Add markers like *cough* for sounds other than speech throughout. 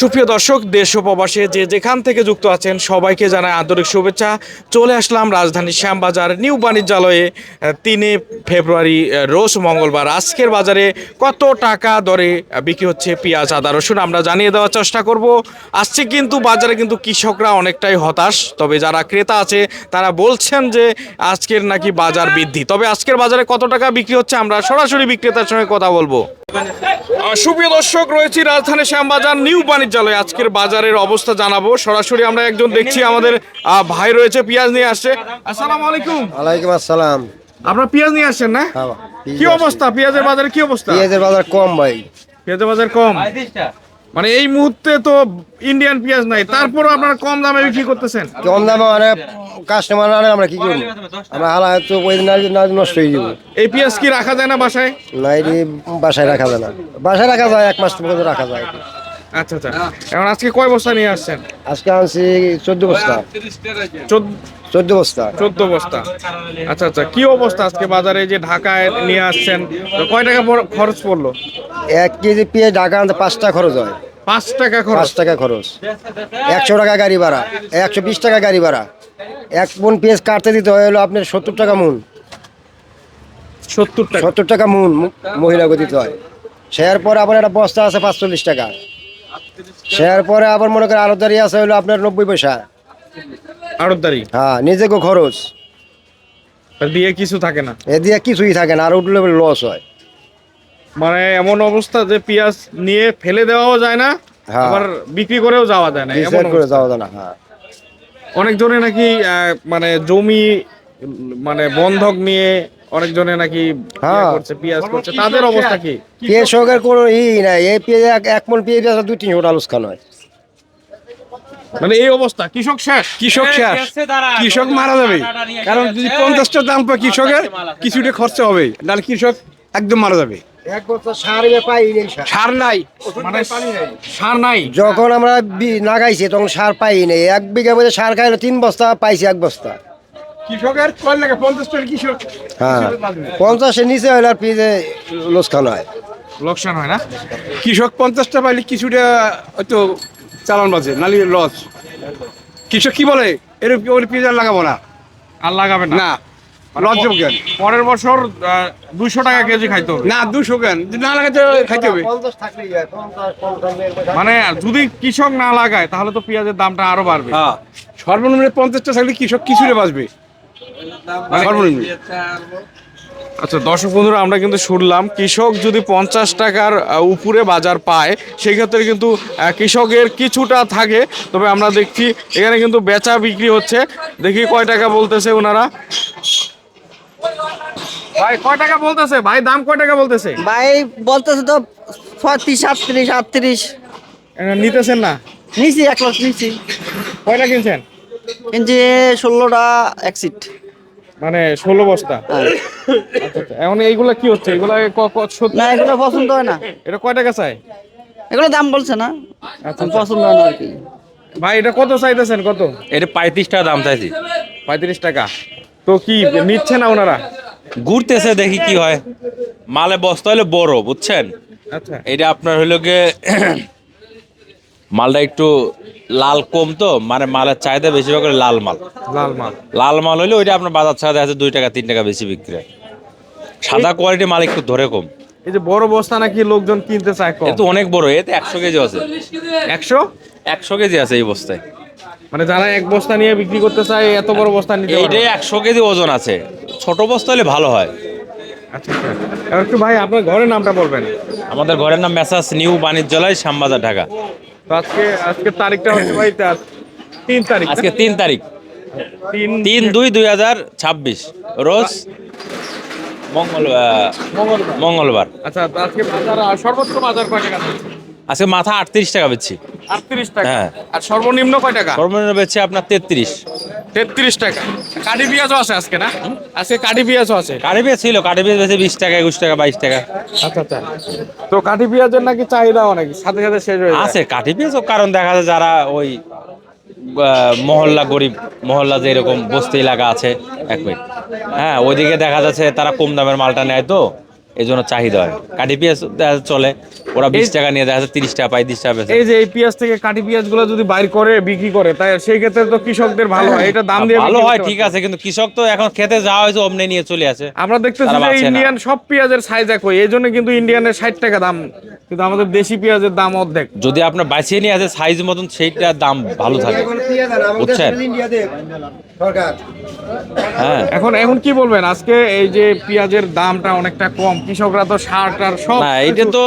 সুপ্রিয় দর্শক, দেশ ও প্রবাসে যে যেখান থেকে যুক্ত আছেন, সবাইকে জানায় আন্তরিক শুভেচ্ছা। চলে আসলাম রাজধানীর শ্যামবাজার নিউ বাণিজ্যালয়ে তিনে ফেব্রুয়ারি রোজ মঙ্গলবার। আজকের বাজারে কত টাকা দরে বিক্রি হচ্ছে পেঁয়াজ, আদা, রসুন, আমরা জানিয়ে দেওয়ার চেষ্টা করব। আজকে কিন্তু বাজারে কিন্তু কৃষকরা অনেকটাই হতাশ, তবে যারা ক্রেতা আছে, তারা বলছেন যে আজকের নাকি বাজার বৃদ্ধি। তবে আজকের বাজারে কত টাকা বিক্রি হচ্ছে, আমরা সরাসরি বিক্রেতার সঙ্গে কথা বলব। সুপ্রিয় দর্শক রয়েছি রাজধানী শ্যামবাজার নিউ বাণিজ্যালয়। আজকের বাজারের অবস্থা জানাব। সরাসরি আমরা একজন দেখছি আমাদের ভাই রয়েছে পেঁয়াজ নিয়ে আসছে। আসসালামু আলাইকুম। ওয়ালাইকুম আসসালাম। আপনার পেঁয়াজ নিয়ে আসছেন না? হ্যাঁ, কি অবস্থা? পেঁয়াজের বাজারে কি অবস্থা? পেঁয়াজের বাজার কম ভাই। পেঁয়াজের বাজার কম? মানে এই মুহূর্তে তো ইন্ডিয়ান পেঁয়াজ নাই। তারপরও আপনারা কম দামে বিক্রি করতেছেন? কম দামে মানে কাস্টমার আনে আমরা কি করব? আমরা হালা তো ওই দিন না- না নষ্ট হয়ে যাব। এই পেঁয়াজ কি রাখা যায় না বাসায়? না বাসায় রাখা যায় না। বাসায় রাখা যায় এক মাস পর্যন্ত রাখা যায়। আচ্ছা আচ্ছা। এখন আজকে কয় বস্তা নিয়ে আসছেন? আজকে আনছি চোদ্দ বস্তা। চোদ্দ বস্তা। চোদ্দ বস্তা। আচ্ছা আচ্ছা। কি অবস্থা আজকে বাজারে যে ঢাকায় নিয়ে আসছেন? কয় টাকা খরচ পড়ল? এক কেজি পেঁয়াজ ঢাকা আনতে পাঁচ টাকা খরচ হয়। পাঁচ টাকা পাঁচ খরচ টাকা খরচ। একশো টাকা গাড়ি ভাড়া একশো বিশ টাকা গাড়ি ভাড়া। এক মন পেঁয়াজ কাটতে দিতে হয় হলো আপনার সত্তর টাকা মন। সত্তর টাকা। সত্তর টাকা মন মহিলাকে দিতে হয়। শেয়ার পরে আবার একটা বস্তা আছে পাঁচচল্লিশ টাকা। শেয়ার পরে আবার মনে করেন আলুদারি আছে হলো আপনার নব্বই পয়সা। আড়তদারি হ্যাঁ নিজেকে খরচ। দিয়ে কিছু থাকে না? এ দিয়ে কিছুই থাকে না আর উঠলে লস হয়। মানে এমন অবস্থা যে পেঁয়াজ নিয়ে ফেলে দেওয়াও যায় না হ্যাঁ। আবার বিক্রি করেও যাওয়া যায় না এমন করে যাওয়া যায় না হ্যাঁ। অনেক অনেকজনে নাকি মানে জমি মানে বন্ধক নিয়ে অনেকজনে নাকি ইয়ে হ্যাঁ। করছে পেঁয়াজ করছে তাদের অবস্থা কি? কৃষকের কোনো ই নাই। এই পেঁয়াজ এক এক মন পেঁয়াজ দুই তিনশো টাকা লোসকান হয়। মানে এই অবস্থা কৃষক শেষ? কৃষক শেষ। কৃষক মারা যাবে। কারণ যদি পঞ্চাশটা দাম পায় কৃষকের কিছুটা খরচা হবে। নাহলে কৃষক একদম মারা যাবে। সার নাই মানে সার নাই। যখন আমরা বি- লাগাইছি তখন সার পাই নাই। এক বিঘা মধ্যে সার খাইলে তিন বস্তা পাইছি এক বস্তা। কৃষকের কয় লাগে পঞ্চাশটা কৃষক। হ্যাঁ পঞ্চাশের নিচে হলে আর পেঁয়াজে লোসকান হয়। লোকসান হয় না। কৃষক পঞ্চাশটা পাইলে কিছুটা হয়তো চালান বাজে নালি লস। কৃষক কি বলে? এর ওর পেঁয়াজ আর লাগাবো না? আর লাগাবে না? না। লস কেন? পরের বছর দুশো টাকা কেজি খাইতে হবে। না দুশো কেন? না লাগাতে খাইতে হবে। মানে যদি কৃষক না লাগায় তাহলে তো পেঁয়াজের দামটা আরও বাড়বে। হ্যাঁ। সর্বনিম্ন পঞ্চাশটা থাকলে কৃষক কিছুটা বাঁচবে। সর্বনিম্ন। আচ্ছা দর্শক বন্ধুরা আমরা কিন্তু শুনলাম কৃষক যদি পঞ্চাশ টাকার উপরে বাজার পায় সেই ক্ষেত্রে কিন্তু কৃষকের কিছুটা থাকে। তবে আমরা দেখছি এখানে কিন্তু বেচা বিক্রি হচ্ছে। দেখি কয় টাকা বলতেছে ওনারা? ভাই কয় টাকা বলতেছে? ভাই দাম কয় টাকা বলতেছে? ভাই বলতেছে তো ছত্রিশ সাতত্রিশ আটত্রিশ। নিতেছেন না? নিছি এক লাখ নিছি। কয়টা কিনছেন? কিন্তু ষোলোটা এক সিট মানে ষোলো বস্তা? আচ্ছা আচ্ছা। এখন এইগুলা কি হচ্ছে? এগুলা ক- ক- সত্যি- না এগুলো পছন্দ হয় না। এটা কয় টাকা চাই এগুলো দাম বলছে না। আচ্ছা, পছন্দ হয় না আর কি। ভাই এটা কত চাইতেছেন? কত? এটা পঁয়ত্রিশ টাকা দাম চাইছি। পঁয়ত্রিশ টাকা। তো কি নিচ্ছে না ওনারা? ঘুরতেছে দেখি কি হয়। মালে বস্তা হলে বড় বুঝছেন? আচ্ছা। এটা আপনার হলো গিয়ে মালটা একটু লাল কম তো মানে মালের চাহিদা বেশিরভাগ হলো লাল মাল। লাল মাল। লাল মাল হলে ওইটা আপনার বাজার চাহিদা আছে দুই টাকা তিন টাকা বেশি বিক্রি হয়। সাদা কোয়ালিটি মাল একটু ধরে কম। এই যে বড় বস্তা নাকি লোকজন কিনতে চায় কম? এ তো অনেক বড় এতে একশো কেজি আছে। একশো? একশো কেজি আছে এই বস্তায়। মানে যারা এক বস্তা নিয়ে বিক্রি করতে চায় এত বড় বস্তা নিতে এইটাই একশো কেজি ওজন আছে। ছোট বস্তা হলে ভালো হয়। আচ্ছা আচ্ছা। একটু ভাই আপনার ঘরের নামটা বলবেন। আমাদের ঘরের নাম মেসাস নিউ বাণিজ্যালয় শ্যামবাজার ঢাকা। তো আজকে আজকে তারিখটা হচ্ছে ভাই তার তিন তারিখ আজকে তিন তারিখ। তিন তিন দুই দুই হাজার ছাব্বিশ রোজ মঙ্গলবার। মঙ্গলবার। আচ্ছা আজকে বাজার সর্বোচ্চ বাজার কয় টাকা আজকে মাথা আটত্রিশ টাকা বেচছি। আটত্রিশ টাকা। হ্যাঁ। আর সর্বনিম্ন কয় টাকা? সর্বনিম্ন বেচছি আপনার তেত্রিশ। তেত্রিশ টাকা। কাঠি পেঁয়াজও আছে আজকে না? আজকে কাঠি পেঁয়াজও আছে। কাঠি পেঁয়াজ ছিল কাঠি পেঁয়াজ বেচে বিশ টাকা একুশ টাকা বাইশ টাকা। আচ্ছা আচ্ছা। তো কাঠি পেঁয়াজের নাকি চাহিদা অনেক সাথে সাথে শেষ হয়ে আছে কাঠি পেঁয়াজ কারণ দেখা যায় যারা ওই মহল্লা গরিব মহল্লা যে এরকম বস্তি এলাকা আছে এক মিনিট। হ্যাঁ ওইদিকে দেখা যাচ্ছে তারা কম দামের মালটা নেয় তো। এই জন্য চাহিদা হয়। কাঠি পেঁয়াজ চলে ওরা বিশ টাকা নিয়ে দেখা যাচ্ছে তিরিশ টাকা পঁয়ত্রিশ টাকা এই যে এই পেঁয়াজ থেকে কাটি পেঁয়াজগুলো যদি বাইর করে বিক্রি করে তাই সেই ক্ষেত্রে তো কৃষকদের ভালো হয় এটা দাম দিয়ে ভালো হয় ঠিক আছে কিন্তু কৃষক তো এখন খেতে যাওয়া হয়েছে অমনে নিয়ে চলে আসে আমরা দেখতেছি যে ইন্ডিয়ান সব পেঁয়াজের সাইজ একই এই জন্য কিন্তু ইন্ডিয়ানের ষাট টাকা দাম কিন্তু আমাদের দেশি পেঁয়াজের দাম অর্ধেক। যদি আপনার বাঁচিয়ে নিয়ে আসে সাইজ মতন সেইটার দাম ভালো থাকে। বুঝছেন? হ্যাঁ। এখন এখন কি বলবেন? আজকে এই যে পেঁয়াজের দামটা অনেকটা কম কৃষকরা তো সার টার সব না এটা তো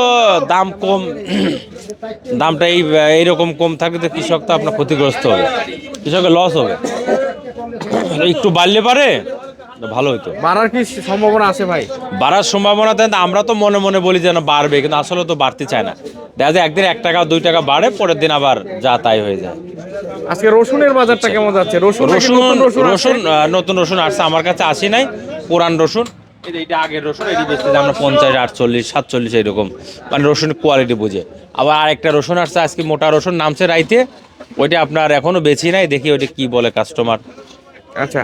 দাম কম। *clears throat* দামটা এই এইরকম কম থাকলে তো কৃষক তো আপনার ক্ষতিগ্রস্ত হবে। কৃষকের লস হবে। একটু বাড়লে পারে ভালো হতো বাড়ার কি সম্ভাবনা আছে ভাই? বাড়ার সম্ভাবনা দেন আমরা তো মনে মনে বলি যেন বাড়বে কিন্তু আসলে তো বাড়তে চায় না। দেখা যায় একদিন এক টাকা দুই টাকা বাড়ে পরের দিন আবার যা তাই হয়ে যায়। আজকে রসুনের বাজারটা কেমন যাচ্ছে? রসুন রসুন নতুন রসুন? নতুন রসুন আসছে আমার কাছে আসি নাই পুরান রসুন। এইটা আগের রসুন এটি বেচতে আমরা পঞ্চাশ আটচল্লিশ সাতচল্লিশ মানে রসুন কোয়ালিটি বুঝে। আবার আরেকটা রসুন আসছে আজকে মোটা রসুন নামছে রাইতে। ওইটা আপনার নাই দেখি ওইটা কি বলে কাস্টমার আচ্ছা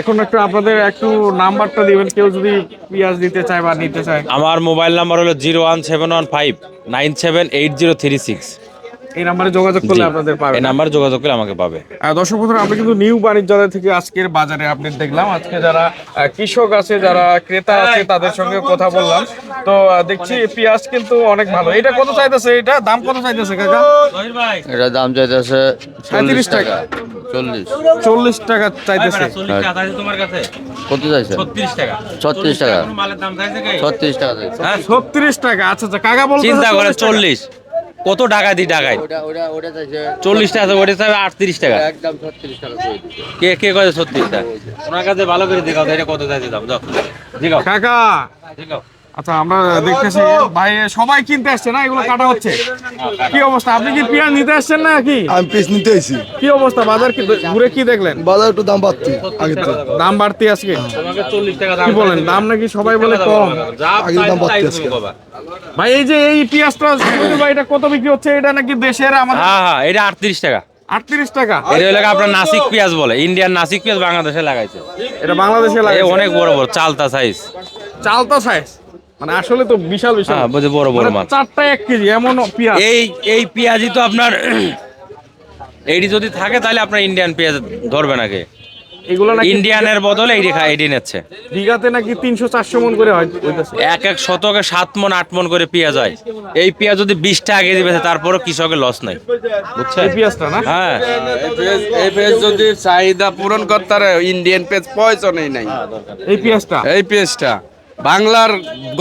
এখন একটু আপনাদের একটু নাম্বারটা দিবেন কেউ যদি পেঁয়াজ চায় বা নিতে চায়। আমার মোবাইল নাম্বার হলো zero one seven one five nine seven eight zero three six. এই নাম্বারে যোগাযোগ করলে আপনাদের পাবেন এই নাম্বার যোগাযোগ করলে আমাকে পাবে। দর্শক বন্ধুরা আমরা কিন্তু নিউ বাণিজ্যালয় থেকে আজকের বাজারে আপডেট দেখলাম। আজকে যারা কৃষক আছে যারা ক্রেতা আছে তাদের সঙ্গে কথা বললাম। তো দেখছি পেঁয়াজ কিন্তু অনেক ভালো। এটা কত চাইতেছে এটা? দাম কত চাইতেছে কাকা? এটা দাম চাইতেছে সাঁত্রিশ টাকা। চল্লিশ। চল্লিশ টাকা চাইতেছে। তোমার কাছে? কত চাইছে? ছত্রিশ টাকা। ছত্রিশ টাকা। মালের দাম চাইছে কি? ছত্রিশ টাকা ছত্রিশ টাকা আচ্ছা আচ্ছা কাকা বলতে চিন্তা করে চল্লিশ। কত টাকা দিই টাকায়? চল্লিশ টাকা ওটা চাবে আটত্রিশ টাকা। একদম। কে কে করে ছত্রিশ টাকা? ওনার কাছে ভালো করে দেখাও এটা কত চাইছে দাম? দেখাও। কাকা। দেখাও। আচ্ছা আমরা দেখতেছি ভাই সবাই কিনতে আসছে না? এগুলো কাটা হচ্ছে। কি অবস্থা? আপনি কি পেঁয়াজ নিতে আসছেন না কি? আমি পিস নিতে আইছি। কি অবস্থা? বাজার কি ঘুরে কি দেখলেন? বাজার একটু দাম বাড়তি আগে তো দাম বাড়তি আজকে? তোমাকে চল্লিশ টাকা দাম কি বলেন দাম নাকি সবাই বলে কম। যা আগের দাম বাড়তে। পাবা। ভাই এই যে এই পেঁয়াজটা সুমন ভাই এটা কত বিক্রি হচ্ছে? এটা নাকি দেশের আমাদের হ্যাঁ হ্যাঁ এটা আটত্রিশ টাকা। আটত্রিশ টাকা? এটা হলো আপনার নাসিক পেঁয়াজ বলে। ইন্ডিয়ান নাসিক পেঁয়াজ বাংলাদেশে লাগাইছে। এটা বাংলাদেশে অনেক বড় বড় চালতা সাইজ চালতা সাইজ মানে আসলে তো বিশাল বিশাল হ্যাঁ বুঝে বড় বড় মানে মাছ। চারটা এক কেজি এমন পেঁয়াজ। এই এই পেঁয়াজই তো আপনার এইটি যদি থাকে তাহলে আপনার ইন্ডিয়ান পেঁয়াজ ধরবে নাকি এগুলো নাকি ইন্ডিয়ানের বদলে এইটি খা এইটি নিচ্ছে। বিঘাতে নাকি তিনশো চারশো মন করে হয় এক এক শতকে সাত মন আট মন করে পেঁয়াজ হয়। এই পেঁয়াজ যদি বিশ টাকা কেজি বেছে তারপরও কৃষকের লস নাই। বুঝছেন? এই পেঁয়াজটা না? হ্যাঁ। এই পেজ যদি চাহিদা পূরণ করতে ইন্ডিয়ান পেজ প্রয়োজনই নাই এই পেঁয়াজটা? এই পেজটা বাংলার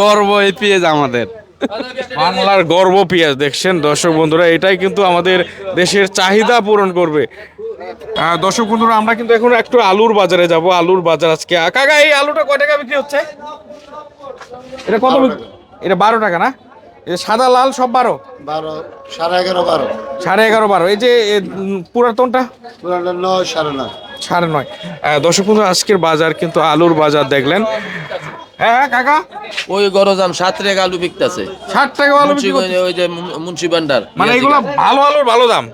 গর্ব এই পেজ আমাদের। বাংলার গর্ব পেঁয়াজ দেখছেন? দর্শক বন্ধুরা এটাই কিন্তু আমাদের দেশের চাহিদা পূরণ করবে। দর্শক বন্ধুরা আমরা কিন্তু এখন একটু আলুর বাজারে যাব। আলুর বাজার আজকে কাকা এই আলুটা কয় টাকা বিক্রি হচ্ছে? এটা কত এটা বারো টাকা না? এটা সাদা লাল সব বারো? বারো সাড়ে এগারো বারো। সাড়ে এগারো বারো। এই যে পুরাতনটা নয় সাড়ে নয়। সাড়ে নয়। দর্শক বন্ধু আজকের বাজার কিন্তু আলুর বাজার দেখলেন। হ্যাঁ হ্যাঁ, কাকা? ওই গরজাম সাত টাকা আলু বিকতেছে। ষাট টাকা আলু ওই যে মুন্সি ভান্ডার। মানে এগুলো ভালো আলুর ভালো দাম?